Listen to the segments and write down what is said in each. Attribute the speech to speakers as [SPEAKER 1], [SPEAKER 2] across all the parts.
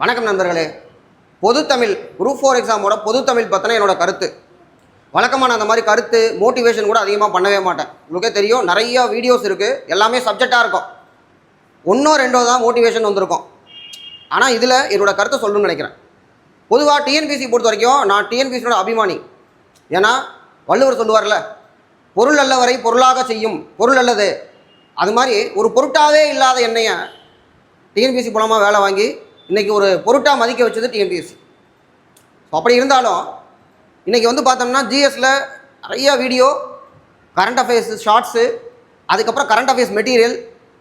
[SPEAKER 1] வணக்கம் நண்பர்களே. பொதுத்தமிழ் group four எக்ஸாமோட பொதுத்தமிழ் பற்றின என்னோட கருத்து. வழக்கமாக நான் அந்த மாதிரி கருத்து மோட்டிவேஷன் கூட அதிகமாக பண்ணவே மாட்டேன். உங்களுக்கே தெரியும் நிறைய வீடியோஸ் இருக்குது எல்லாமே சப்ஜெக்டாக இருக்கும். ஒன்றோ ரெண்டோ தான் மோட்டிவேஷன் வந்திருக்கும். ஆனால் இதில் என்னோட கருத்தை சொல்லணும்னு நினைக்கிறேன். பொதுவாக டிஎன்பிசி பொறுத்த வரைக்கும் நான் டிஎன்பிசியோட அபிமானி. ஏன்னா வள்ளுவர் சொல்லுவார்ல பொருள் அல்லவரை பொருளாக செய்யும். பொருள் அல்லது அது மாதிரி ஒரு பொருட்டாவே இல்லாத எண்ணெயை டிஎன்பிசி மூலமாக வேலை வாங்கி இன்றைக்கி ஒரு பொருட்டாக மதிக்க வச்சது டிஎன்பிஎஸ்சி ஸோ அப்படி இருந்தாலும் இன்றைக்கி வந்து பார்த்தோம்னா ஜிஎஸில் நிறையா வீடியோ கரண்ட் அஃபேர்ஸ் ஷார்ட்ஸு அதுக்கப்புறம் கரண்ட் அஃபேர்ஸ் மெட்டீரியல்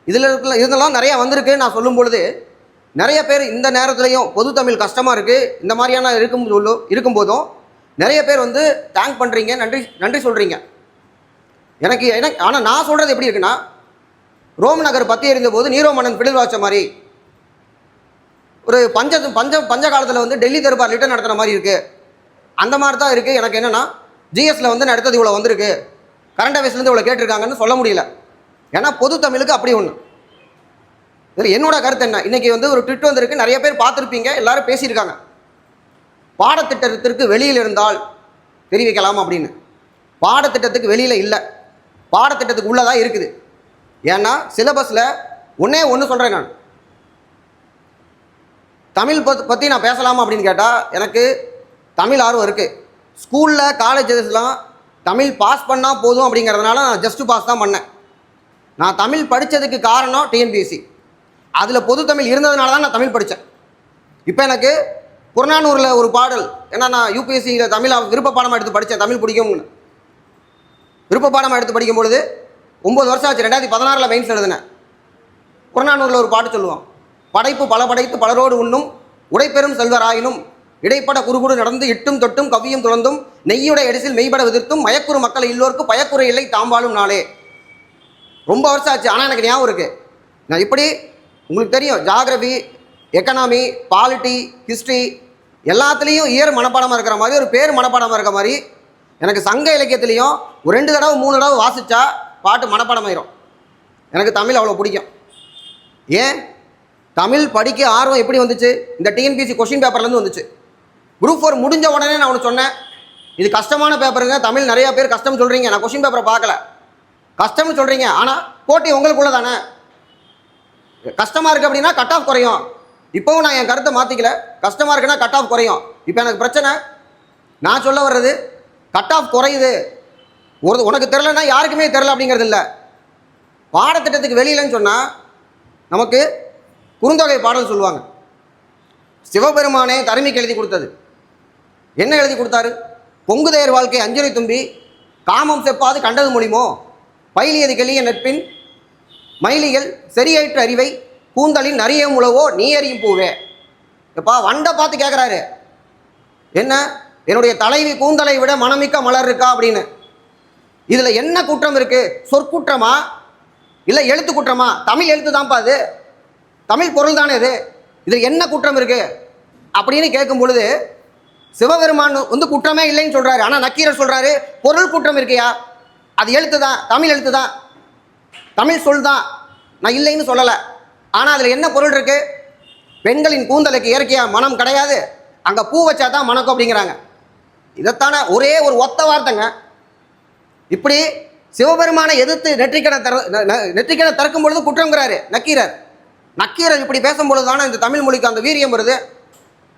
[SPEAKER 1] இதில் இருக்க இதெல்லாம் நிறையா வந்திருக்கு நான் சொல்லும் பொழுது நிறைய பேர் இந்த நேரத்துலையும் பொது தமிழ் கஷ்டமாக இருக்குது இந்த மாதிரியான இருக்கும் சொல்லு இருக்கும்போதும் நிறைய பேர் வந்து தேங்க் பண்ணுறீங்க நன்றி நன்றி சொல்கிறீங்க எனக்கு எனக்கு ஆனால் நான் சொல்கிறது எப்படி இருக்குன்னா ரோம் நகர் பற்றி இருந்தபோது நீரோ மன்னன் பிடில் வாச்ச மாதிரி ஒரு பஞ்ச பஞ்ச பஞ்ச காலத்தில் வந்து டெல்லி தர்பார் ரிட்டர்ன் நடத்துகிற மாதிரி இருக்குது அந்த மாதிரி தான் இருக்குது எனக்கு என்னென்னா ஜிஎஸ்ல வந்து நடத்தது இவ்வளோ வந்திருக்கு. கரண்ட் அஃபேர்ஸ்லேருந்து இவ்வளோ கேட்டிருக்காங்கன்னு சொல்ல முடியல. ஏன்னா பொது தமிழுக்கு அப்படி ஒன்று இதில் என்னோட கருத்து என்ன? இன்றைக்கி வந்து ஒரு ட்விட் வந்திருக்கு. நிறைய பேர் பார்த்துருப்பீங்க. எல்லாரும் பேசியிருக்காங்க. பாடத்திட்டத்திற்கு வெளியில் இருந்தால் தெரிவிக்கலாம் அப்படின்னு. பாடத்திட்டத்துக்கு வெளியில் இல்லை. பாடத்திட்டத்துக்கு உள்ளே தான் இருக்குது. ஏன்னா சிலபஸில் ஒன்றே ஒன்று சொல்கிறேன் நான். தமிழ் பத் பற்றி நான் பேசலாமா அப்படின்னு கேட்டால் எனக்கு தமிழ் ஆர்வம் இருக்குது ஸ்கூலில் காலேஜஸ்லாம் தமிழ் பாஸ் பண்ணால் போதும் அப்படிங்கிறதுனால நான் ஜஸ்ட்டு பாஸ் தான் பண்ணேன். நான் தமிழ் படித்ததுக்கு காரணம் டிஎன்பிஎஸ்சி அதில் பொது தமிழ் இருந்ததுனால தான் நான் தமிழ் படித்தேன் இப்போ எனக்கு புறநானூரில் ஒரு பாடல் ஏன்னா நான் யூபிஎஸ்சியில் தமிழ் விருப்ப பாடமாக எடுத்து படித்தேன் தமிழ் பிடிக்கும்னு. விருப்ப பாடமாக எடுத்து படிக்கும் பொழுது ஒம்பது வருஷம் ஆச்சு ரெண்டாயிரத்தி பதினாறில் மெயின்ஸ் எழுதினேன். புறநானூரில் ஒரு பாட்டு சொல்லுவோம் படைப்பு பல படைத்து பலரோடு உண்ணும் உடைப்பெரும் செல்வராயினும் இடைப்பட குறுகுடு நடந்து இட்டும் தொட்டும் கவ்வியும் துறந்தும் நெய்யுடைய எடிசில் மெய்பட விதிர்த்தும் மயக்குறு மக்களை இல்லோர்க்கு பயக்குறை இல்லை தாம்பாலும் நாளே. ரொம்ப வருஷம் ஆச்சு. ஆனால் எனக்கு ஞாபகம் இருக்குது நான் இப்படி உங்களுக்கு தெரியும். ஜாகிரபி எக்கனாமி பாலிட்டி ஹிஸ்ட்ரி எல்லாத்துலேயும் இயர் மனப்பாடமாக இருக்கிற மாதிரி ஒரு பேர் மனப்பாடமாக இருக்கிற மாதிரி எனக்கு சங்க இலக்கியத்துலேயும் ஒரு ரெண்டு தடவை மூணு தடவை வாசித்தா பாட்டு மனப்பாடமாயிரும். எனக்கு தமிழ் அவ்வளோ பிடிக்கும். ஏன்? தமிழ் படிக்க ஆர்வம் எப்படி வந்துச்சு? இந்த டிஎன்பிசி கொஷின் பேப்பர்லேருந்து வந்துச்சு. குரூப் ஃபோர் முடிஞ்ச உடனே நான் ஒன்று சொன்னேன். இது கஷ்டமான பேப்பருங்க தமிழ் நிறையா பேர் கஷ்டம் சொல்கிறீங்க நான் கொஷின் பேப்பரை பார்க்கல. கஷ்டம்னு சொல்கிறீங்க ஆனால் போட்டி உங்களுக்குள்ள தானே. கஷ்டமாக இருக்குது அப்படின்னா கட் ஆஃப் குறையும். இப்போவும் நான் என் கருத்தை மாற்றிக்கல கஷ்டமாக இருக்குன்னா கட் ஆஃப் குறையும். இப்போ எனக்கு பிரச்சனை. நான் சொல்ல வர்றது கட் ஆஃப் குறையுது. ஒரு உனக்கு தெரிலன்னா யாருக்குமே தெரில அப்படிங்கிறது இல்லை. பாடத்திட்டத்துக்கு வெளியிலன்னு சொன்னால் நமக்கு குறுந்தொகை பாடல் சொல்லுவாங்க. சிவபெருமானே தருமிக்கு எழுதி கொடுத்தது. என்ன எழுதி கொடுத்தாரு? பொங்குதையர் வாழ்க்கை அஞ்சலி தும்பி காமம் செப்பாது கண்டது மொழிமோ? பயிலியது கெளிய நட்பின் மயிலிகள் சரியாயிற்று அறிவை கூந்தலின் நரிய உழவோ நீ அறியும் பூவே. எப்பா வண்டை பார்த்து கேட்குறாரு என்ன? என்னுடைய தலைவி கூந்தலை விட மனமிக்க மலர் இருக்கா அப்படின்னு. இதில் என்ன குற்றம் இருக்குது சொற்குற்றமா? இல்லை எழுத்து குற்றமா தமிழ் எழுத்து தான்ப்பா அது. தமிழ் பொருள் தானே இது? இதில் என்ன குற்றம் இருக்குது அப்படின்னு கேட்கும் பொழுது சிவபெருமான் வந்து குற்றமே இல்லைன்னு சொல்கிறாரு ஆனால் நக்கீரர் சொல்கிறாரு பொருள் குற்றம் இருக்கியா? அது எழுத்து தான் தமிழ் எழுத்து தான் தமிழ் சொல் தான் நான் இல்லைன்னு சொல்லலை. ஆனால் அதில் என்ன பொருள் இருக்குது பெண்களின் கூந்தலுக்கு இயற்கையாக மனம் கிடையாது. அங்கே பூ வச்சா தான் மணக்கம் அப்படிங்கிறாங்க. இதைத்தானே ஒரே ஒரு ஒத்த வார்த்தைங்க. இப்படி சிவபெருமானை எதிர்த்து நெற்றிக்கடை தர ந- நெற்றிக்கடை திறக்கும் பொழுது குற்றங்கிறாரு நக்கீரர். நக்கீரர் இப்படி பேசும்பொழுது தானே இந்த தமிழ் மொழிக்கு அந்த வீரியம் வருது?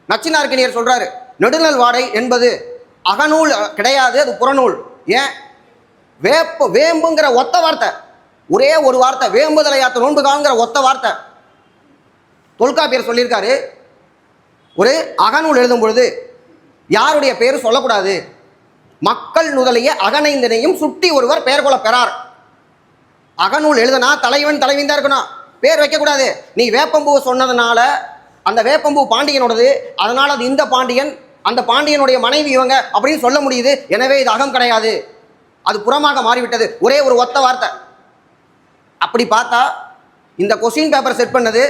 [SPEAKER 1] நச்சினார்கினியர் சொல்றாரு நெடுநல் வாடை என்பது அகநூல் கிடையாது அது புறநூல். ஏன்? வேப்பு வேம்புங்கிற ஒத்த வார்த்தை. ஒரே ஒரு வார்த்தை வேம்புதலை யாத்த நோன்பு காங்கிற ஒத்த வார்த்தை. தொல்காப்பியர் சொல்லியிருக்காரு ஒரு அகநூல் எழுதும் பொழுது யாருடைய பேர் சொல்லக்கூடாது? மக்கள் நுதலிய அகனைந்தனையும் சுட்டி ஒருவர் பெயர் கொள்ள பெறார். அகநூல் எழுதனா தலைவன் தலைவிந்தா தான் இருக்கணும். பேர் வைக்கக்கூடாது. நீ வேப்பம்பூவை சொன்னதுனால அந்த வேப்பம்பூ பாண்டியனோடது அதனால் அது இந்த பாண்டியன் அந்த பாண்டியனுடைய மனைவி இவங்க அப்படின்னு சொல்ல முடியுது. எனவே இது அகம் கிடையாது. அது புறமாக மாறிவிட்டது. ஒரே ஒரு ஒத்த வார்த்தை. அப்படி பார்த்தா இந்த கொஸ்டின் பேப்பர் செட் பண்ணது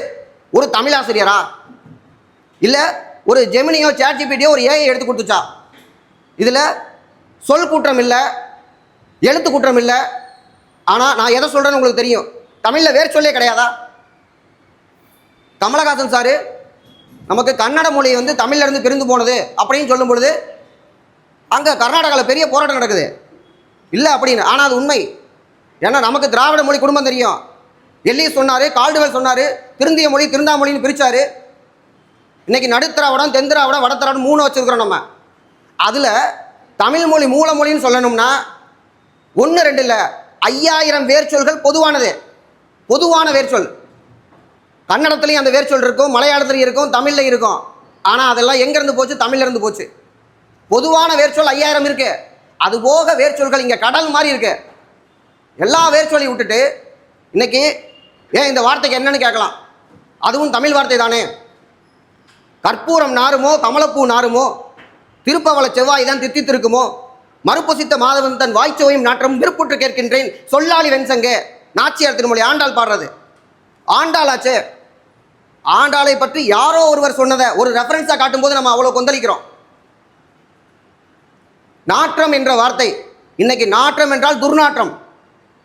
[SPEAKER 1] ஒரு தமிழாசிரியரா? இல்லை ஒரு ஜெமினியோ சேட்ஜிபிடியோ ஒரு ஏஐ எடுத்து கொடுத்துச்சா? இதில் சொல் குற்றம் இல்லை எழுத்து குற்றம் இல்லை. ஆனால் நான் எதை சொல்கிறேன்னு உங்களுக்கு தெரியும்? தமிழில் வேறு சொல்லே கிடையாதா? கமலஹாசன் சாரு நமக்கு கன்னட மொழி வந்து தமிழ்ல இருந்து பிரிந்து போனது அப்படின்னு சொல்லும் பொழுது அங்கே கர்நாடகாவில் பெரிய போராட்டம் நடக்குது. இல்லை அப்படின்னு ஆனால் அது உண்மை. ஏன்னா நமக்கு திராவிட மொழி குடும்பம் தெரியும். எல்லி சொன்னார் கால்டுவெல் சொன்னார் திருந்திய மொழி திருந்தாமொழின்னு பிரித்தார் இன்றைக்கி நடுத்திராவிடம் தென்திராவிடம் வடத்திராவிடம் மூணு வச்சுருக்கிறோம் நம்ம. அதில் தமிழ் மொழி மூலமொழின்னு சொல்லணும்னா ஒன்று ரெண்டு இல்லை ஐயாயிரம் வேர்ச்சொல்கள் பொதுவானது. பொதுவான வேர்ச்சொல். கன்னடத்துலேயும் அந்த வேர்ச்சொல் இருக்கும் மலையாளத்துலையும் இருக்கும் தமிழ்லையும் இருக்கும். ஆனால் அதெல்லாம் எங்கேருந்து போச்சு? தமிழ்லேருந்து போச்சு. பொதுவான வேர்ச்சொல் ஐயாயிரம் இருக்கு. அது போக வேர்ச்சொல்கள் இங்கே கடல் மாதிரி இருக்கு. எல்லா வேர்ச்சொல்லையும் விட்டுட்டு இன்னைக்கு ஏன் இந்த வார்த்தைக்கு என்னன்னு கேட்கலாம். அதுவும் தமிழ் வார்த்தை தானே. கற்பூரம் நாருமோ கமலப்பூ நாருமோ திருப்பவள செவ்வாய் தான் தித்தித்திருக்குமோ மறுபொசித்த மாதவன் தன் வாய்ச்சுவையும் நாற்றமும் விருப்புற்று கேட்கின்றேன் சொல்லாளி வெண்சங்கே. நாச்சியார் திருமொழி ஆண்டாள் பாடுறது. ஆண்டாளாச்சே. ஆண்டாளை பற்றி யாரோ ஒருவர் சொன்னதை ஒரு ரெஃபரன்ஸாக காட்டும்போது நம்ம அவ்வளோ கொந்தளிக்கிறோம். நாற்றம் என்ற வார்த்தை. இன்னைக்கு நாற்றம் என்றால் துர்நாற்றம்.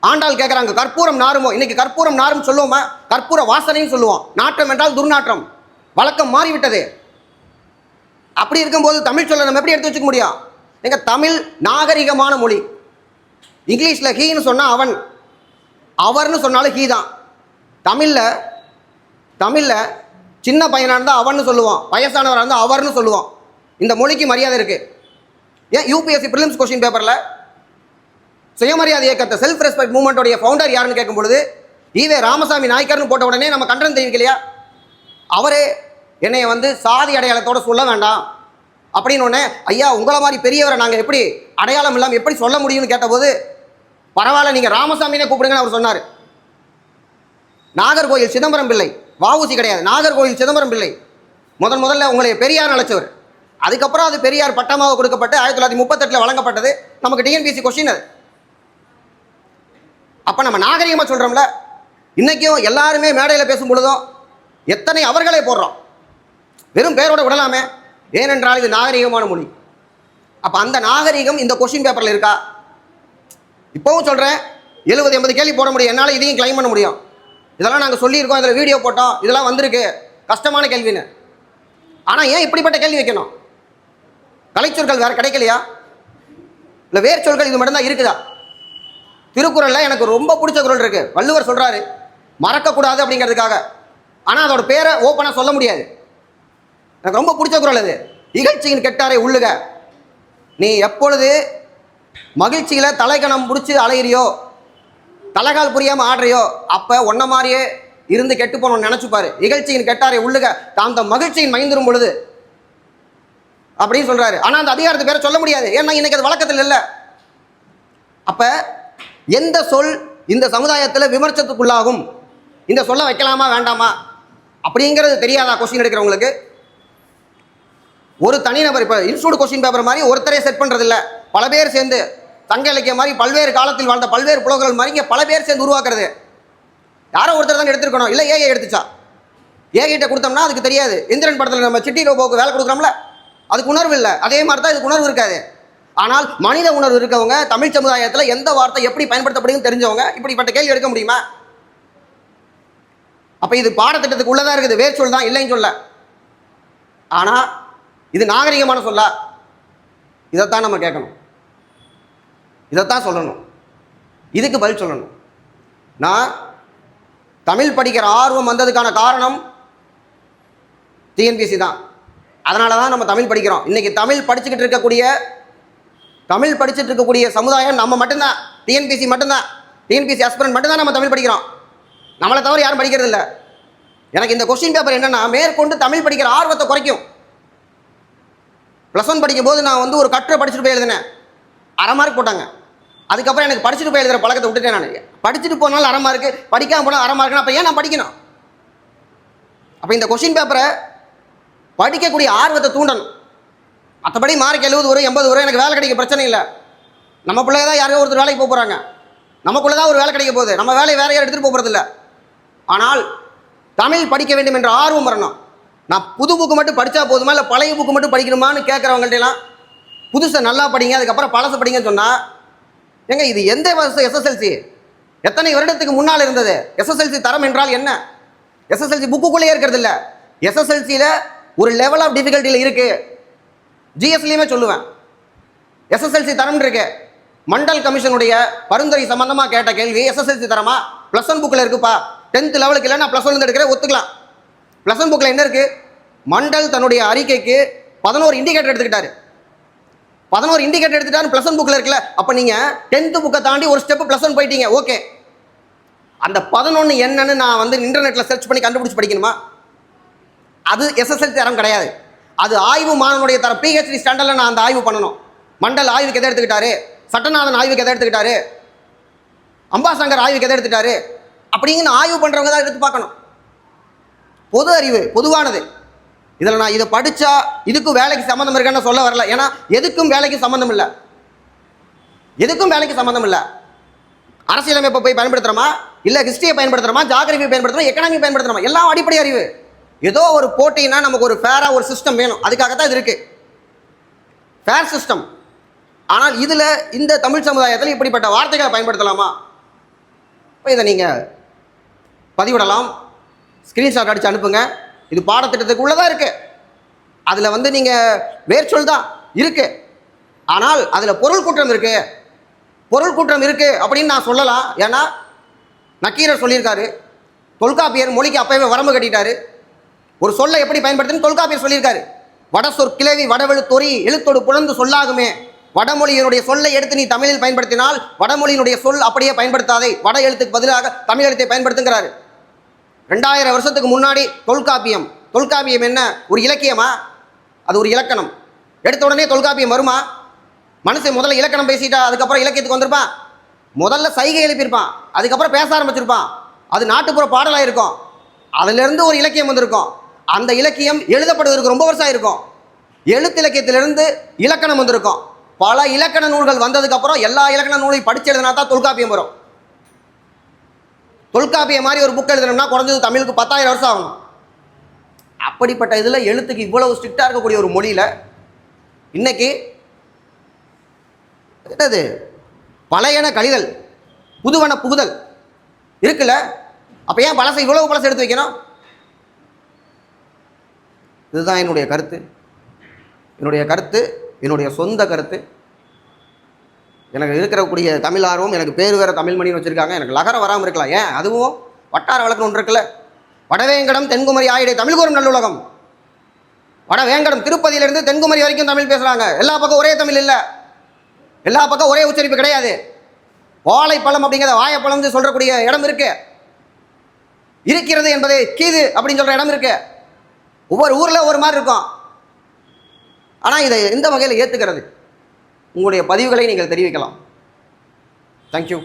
[SPEAKER 1] ஆண்டாள் கேட்குறாங்க கற்பூரம் நாருமோ? இன்னைக்கு கற்பூரம் நாரும் சொல்லுவோமா? கற்பூர வாசனைன்னு சொல்லுவோம். நாற்றம் என்றால் துர்நாற்றம். வழக்கம் மாறிவிட்டது. அப்படி இருக்கும்போது தமிழ் சொல்ல நம்ம எப்படி எடுத்து வச்சுக்க முடியும்? எங்கள் தமிழ் நாகரிகமான மொழி. இங்கிலீஷில் ஹீன்னு சொன்னால் அவன். அவர்னு சொன்னாலும் ஹீ தான். தமிழில் தமிழில் சின்ன பையனாக இருந்தால் அவன்னு சொல்லுவோம் வயசானவராக இருந்தால் அவர்னு சொல்லுவோம் இந்த மொழிக்கு மரியாதை இருக்குது ஏன் யூபிஎஸ்சி ப்ரிலிம்ஸ் கொஸ்டின் பேப்பரில் சுயமரியாதை இயக்கத்தை செல்ஃப் ரெஸ்பெக்ட் மூவ்மெண்ட்டோடைய ஃபவுண்டர் யாருன்னு கேட்கும் பொழுது ஈவே ராமசாமி நாய்க்கர்னு போட்ட உடனே நம்ம கண்டனம் தெரிவிக்கலையா? அவரே என்னைய வந்து சாதி அடையாளத்தோட சொல்ல வேண்டாம். அப்படின்னு உடனே ஐயா உங்களை மாதிரி பெரியவரை நாங்கள் எப்படி அடையாளம் இல்லாமல் எப்படி சொல்ல முடியும்னு கேட்டபோது பரவாயில்ல நீங்கள் ராமசாமினே கூப்பிடுங்கன்னு அவர் சொன்னார். நாகர்கோயில் சிதம்பரம் பிள்ளை வஉசி கிடையாது. நாகர்கோயில் சிதம்பரம் பிள்ளை. முதன் முதல்ல உங்களை பெரியார் அழைச்சவர். அதுக்கப்புறம் அது பெரியார் பட்டமாக கொடுக்கப்பட்டு ஆயிரத்தி தொள்ளாயிரத்தி முப்பத்தெட்டில் வழங்கப்பட்டது நமக்கு டிஎன்பிசி கொஸ்டின் அது. அப்போ நம்ம நாகரிகமாக சொல்கிறோம்ல இன்றைக்கும் எல்லாருமே மேடையில் பேசும் பொழுதும் எத்தனை அவர்களே போடுறோம்? வெறும் பேரோட விடலாமே. ஏனென்றால் இது நாகரிகமான மொழி. அப்போ அந்த நாகரிகம் இந்த கொஸ்டின் பேப்பரில் இருக்கா? இப்போவும் சொல்கிறேன் எழுபது எண்பது கேள்வி போட முடியும். என்னால் இதையும் கிளைம் பண்ண முடியும். இதெல்லாம் நாங்கள் சொல்லியிருக்கோம் இதில் வீடியோ போட்டோம் இதெல்லாம் வந்திருக்கு. கஷ்டமான கேள்வின்னு. ஆனால் ஏன் இப்படிப்பட்ட கேள்வி வைக்கணும்? கலைச்சொற்கள் வேறு கிடைக்கலையா? இல்லை வேர் சொற்கள் இது மட்டும்தான் இருக்குதா? திருக்குறளில் எனக்கு ரொம்ப பிடிச்ச குரல் இருக்குது வள்ளுவர் சொல்கிறாரு மறக்கக்கூடாது அப்படிங்கிறதுக்காக. ஆனால் அதோட பேரை ஓப்பனாக சொல்ல முடியாது. எனக்கு ரொம்ப பிடிச்ச குரல் அது. இகழ்ச்சியின் கெட்டாரை உள்ளுக நீ எப்பொழுது மகிழ்ச்சியில் தலைக்கணம் பிடிச்சி அலையிறியோ? தலைகால் புரியாமல் ஆடுறியோ? அப்போ ஒன்ன மாதிரியே இருந்து கெட்டு போனோம் நினச்சிப்பாரு. இகழ்ச்சியின் கெட்டாரை உள்ளுக தாம் தம் மகிழ்ச்சியின் மைந்திரும் பொழுது. அப்படின்னு சொல்கிறாரு ஆனால் அந்த அதிகாரத்து பேரை சொல்ல முடியாது. ஏன்னா இன்னைக்கு அது வழக்கத்தில் இல்லை. அப்போ எந்த சொல் இந்த சமுதாயத்தில் விமர்சனத்துக்குள்ளாகும்? இந்த சொல்ல வைக்கலாமா வேண்டாமா? அப்படிங்கிறது தெரியாதா கொஸ்டின் எடுக்கிறவங்களுக்கு? ஒரு தனிநபர் இப்போ இன்ஸ்டியூட் கொஸ்டின் பேப்பர் மாதிரி ஒருத்தரே செட் பண்ணுறதில்ல பல பேர் சேர்ந்து சங்க இலக்கியம் மாதிரி பல்வேறு காலத்தில் வாழ்ந்த பல்வேறு புலவர்கள் மாதிரி இங்கே பல பேர் சேர்ந்து உருவாக்குறது. யாரோ ஒருத்தர் தான் எடுத்திருக்கணும். இல்லை ஏஐ எடுத்துச்சா? ஏகிட்ட கொடுத்தோம்னா அதுக்கு தெரியாது. இந்திரன் படத்தில் நம்ம சிட்டி ரோபோக்கு வேலை கொடுக்குறோம்ல அதுக்கு உணர்வு இல்லை. அதே மாதிரி தான் இதுக்கு உணர்வு இருக்காது. ஆனால் மனித உணர்வு இருக்கவங்க தமிழ் சமுதாயத்தில் எந்த வார்த்தை எப்படி பயன்படுத்தப்படுதுன்னு தெரிஞ்சவங்க இப்படிப்பட்ட கேள்வி எடுக்க முடியுமா? அப்போ இது பாடத்திட்டத்துக்கு உள்ளதாக இருக்குது. வேர் சொல் தான் இல்லைன்னு சொல்ல. ஆனால் இது நாகரிகமான சொல்ல. இதைத்தான் நம்ம கேட்கணும். இதைத்தான் சொல்லணும். இதுக்கு பதில் சொல்லணும். நான் தமிழ் படிக்கிற ஆர்வம் வந்ததுக்கான காரணம் டிஎன்பிசி தான் அதனால தான். நம்ம தமிழ் படிக்கிறோம். இன்றைக்கி தமிழ் படிச்சுக்கிட்டு இருக்கக்கூடிய தமிழ் படிச்சுட்டு இருக்கக்கூடிய சமுதாயம் நம்ம மட்டும்தான். டிஎன்பிசி மட்டும்தான். டிஎன்பிசி அஸ்பிரண்ட் மட்டும்தான் நம்ம தமிழ் படிக்கிறோம். நம்மளை தவிர யாரும் படிக்கிறது இல்லை. எனக்கு இந்த கொஸ்டின் பேப்பர் என்னன்னா மேற்கொண்டு தமிழ் படிக்கிற ஆர்வத்தை குறைக்கும். ப்ளஸ் ஒன் படிக்கும்போது நான் வந்து ஒரு கட்டுரை படிச்சுட்டு போய் எழுதினேன். அரை மார்க் போட்டாங்க. அதுக்கப்புறம் எனக்கு படிச்சுட்டு போய் எழுதுகிற பழக்கத்தை விட்டுட்டேன் நான். படிச்சுட்டு போனாலும் அரை மார்க்கு படிக்காமல் போனால் அரை மார்க்குனா அப்போ ஏன் நான் படிக்கணும்? அப்போ இந்த கொஸ்டின் பேப்பரை படிக்கக்கூடிய ஆர்வத்தை தூண்டணும். மற்றபடி மார்க் எழுபது வரும் எண்பது வரும் எனக்கு வேலை கிடைக்க பிரச்சனை இல்லை. நம்ம பிள்ளைய தான் யாரையோ ஒருத்தர் வேலைக்கு போக போகிறாங்க நமக்குள்ளே தான் ஒரு வேலை கிடைக்க போகுது. நம்ம வேலையை வேற யாரும் எடுத்துகிட்டு போகிறதில்ல ஆனால் தமிழ் படிக்க வேண்டும் என்ற ஆர்வம் வரணும். நான் புது புக்கு மட்டும் படித்தா போதுமா? இல்லை பழைய புக்கு மட்டும் படிக்கணுமான்னு கேட்குறவங்கள்ட்டலாம் புதுசை நல்லா படிங்க அதுக்கப்புறம் பழசு படிங்கன்னு சொன்னால் ஏங்க இது எந்த வருஷம் எஸ்எஸ்எல்சி எத்தனை வருடத்துக்கு முன்னால் இருந்தது? எஸ்எஸ்எல்சி தரம் என்றால் என்ன? எஸ்எஸ்எல்சி புக்குக்குள்ளேயே இருக்கிறது இல்லை. எஸ்எஸ்எல்சியில் ஒரு லெவல் ஆஃப் டிஃபிகல்ட்டியில் இருக்குது ஜிஎஸ்லேயுமே சொல்லுவேன். எஸ்எஸ்எல்சி தரம் இருக்கு. மண்டல் கமிஷனுடைய பரிந்துரை சம்பந்தமாக கேட்ட கேள்வி எஸ்எஸ்எல்சி தரமா? ப்ளஸ் ஒன் புக்கில் இருக்குப்பா. டென்த் லெவலுக்கு இல்லை நான் ப்ளஸ் ஒன் எடுக்கிறேன் ஒத்துக்கலாம். ப்ளஸ் ஒன் புக்கில் என்ன இருக்குது மண்டல் தன்னுடைய அறிக்கைக்கு பதினோரு இண்டிகேட்டர் எடுத்துக்கிட்டாரு. பதினோரு இண்டிகேட்டர் எடுத்துட்டாரு ப்ளஸ் ஒன் புக்கில் இருக்குல்ல அப்போ நீங்கள் டென்த்து புக்கை தாண்டி ஒரு ஸ்டெப் ப்ளஸ் ஒன் போயிட்டீங்க. ஓகே அந்த பதினொன்று என்னன்னு நான் வந்து இன்டர்நெட்டில் சர்ச் பண்ணி கண்டுபிடிச்சி படிக்கணுமா? அது எஸ்எஸ்எல் தரம் கிடையாது. அது ஆய்வு மாணவனுடைய தரம். பிஹெச்டி ஸ்டாண்டர்டில் நான் அந்த ஆய்வு பண்ணணும். மண்டல் ஆய்வுக்கு எதை எடுத்துக்கிட்டாரு? சட்டநாதன் ஆய்வுக்கு எதை எடுத்துக்கிட்டாரு? அம்பாசங்கர் ஆய்வுக்கு எதை எடுத்துட்டாரு அப்படிங்கிற ஆய்வு பண்ணுறவங்க தான் எடுத்து பார்க்கணும். பொது அறிவு பொதுவானது. இதில் நான் இதை படித்தா இதுக்கும் வேலைக்கு சம்மந்தம் இருக்கான்னு சொல்ல வரல. ஏன்னா எதுக்கும் வேலைக்கு சம்மந்தம் இல்லை. எதுக்கும் வேலைக்கு சம்மந்தம் இல்லை. அரசியலமைப்பை போய் பயன்படுத்துகிறோமா இல்லை ஹிஸ்ட்ரியை பயன்படுத்துகிறோமா ஜாகிரபியை பயன்படுத்துகிறோம் எக்கனாமி பயன்படுத்துகிறோமா எல்லாம் அடிப்படை அறிவு. ஏதோ ஒரு போட்டினா நமக்கு ஒரு ஃபேராக ஒரு சிஸ்டம் வேணும். அதுக்காக தான் இது இருக்குது ஃபேர் சிஸ்டம் ஆனால் இதில் இந்த தமிழ் சமுதாயத்தில் இப்படிப்பட்ட வார்த்தைகளை பயன்படுத்தலாமா? இப்போ இதை நீங்கள் பதிவிடலாம். ஸ்க்ரீன்ஷாட் அடித்து அனுப்புங்க. இது பாடத்திட்டத்துக்குள்ளே தான் இருக்குது அதில் வந்து நீங்கள் வேர்ச்சொல் தான் இருக்குது ஆனால் அதில் பொருள் குற்றம் இருக்குது பொருள் குற்றம் இருக்குது அப்படின்னு நான் சொல்லலாம். ஏன்னா நக்கீரர் சொல்லியிருக்காரு. தொல்காப்பியர் மொழிக்கு அப்பவே வரம்பு கட்டிட்டாரு. ஒரு சொல்லை எப்படி பயன்படுத்துன்னு தொல்காப்பியர் சொல்லியிருக்காரு. வட சொற்கிழவி வடவெழு தொறி எழுத்தோடு புலந்து சொல்லாகுமே. வடமொழியினுடைய சொல்லை எடுத்து நீ தமிழில் பயன்படுத்தினால் வடமொழியினுடைய சொல் அப்படியே பயன்படுத்தாதே. வட எழுத்துக்கு பதிலாக தமிழ் எழுத்தை பயன்படுத்துங்கிறாரு. ரெண்டாயிரம் வருஷத்துக்கு முன்னாடி தொல்காப்பியம். தொல்காப்பியம் என்ன? ஒரு இலக்கியமா? அது ஒரு இலக்கணம். எடுத்த உடனே தொல்காப்பியம் வருமா? மனுஷன் முதல்ல இலக்கணம் பேசிட்டா அதுக்கப்புறம் இலக்கியத்துக்கு வந்திருப்பான். முதல்ல சைகை எழுப்பியிருப்பான். அதுக்கப்புறம் பேச ஆரம்பிச்சிருப்பான். அது நாட்டுப்புற பாடலாக இருக்கும் அதிலிருந்து ஒரு இலக்கியம் வந்திருக்கும். அந்த இலக்கியம் எழுதப்படுவதற்கு ரொம்ப வருஷம் இருக்கும் எழுத்து இலக்கியத்திலிருந்து இலக்கணம் வந்திருக்கும். பல இலக்கண நூல்கள் வந்ததுக்கப்புறம் எல்லா இலக்கண நூலையும் படிச்சு எழுதினா தான் தொல்காப்பியம் வரும். தொல்காப்பியம் மாதிரி ஒரு புக் எழுதணும்னா குறைஞ்சது தமிழுக்கு பத்தாயிரம் வருஷம் ஆகணும். அப்படிப்பட்ட இதில் எழுத்துக்கு இவ்வளவு ஸ்ட்ரிக்டாக இருக்கக்கூடிய ஒரு மொழியில் இன்னைக்கு என்னது? பழையன கழிதல் புதுவன புகுதல் இருக்குல்ல? அப்போ ஏன் பழசை இவ்வளவு பழசை எடுத்து வைக்கணும்? இதுதான் என்னுடைய கருத்து. என்னுடைய கருத்து என்னுடைய சொந்த கருத்து. எனக்கு இருக்கக்கூடிய தமிழ் ஆர்வம் எனக்கு பேர் வேறு தமிழ் மணின்னு வச்சுருக்காங்க. எனக்கு லகரம் வராமல் இருக்கலாம். ஏன்? அதுவும் வட்டார வழக்குன்னு ஒன்று இருக்குல்ல. வடவேங்கடம் தென்குமரி ஆயிடை தமிழ் கூறும் நல்லுலகம். வடவேங்கடம் திருப்பதியிலிருந்து தென்குமரி வரைக்கும் தமிழ் பேசுகிறாங்க எல்லா பக்கம் ஒரே தமிழ் இல்லை. எல்லா பக்கம் ஒரே உச்சரிப்பு கிடையாது. வாழைப்பழம் அப்படிங்கிறத வாழைப்பழம்னு சொல்கிறக்கூடிய இடம் இருக்கு. இருக்கிறது என்பதை கீது அப்படின்னு சொல்கிற இடம் இருக்கு. ஒவ்வொரு ஊரில் ஒரு மாதிரி இருக்கும். ஆனால் இதை எந்த வகையில் ஏற்றுக்கிறது உங்களுடைய பதிவுகளை நீங்கள் தெரிவிக்கலாம். தேங்க்யூ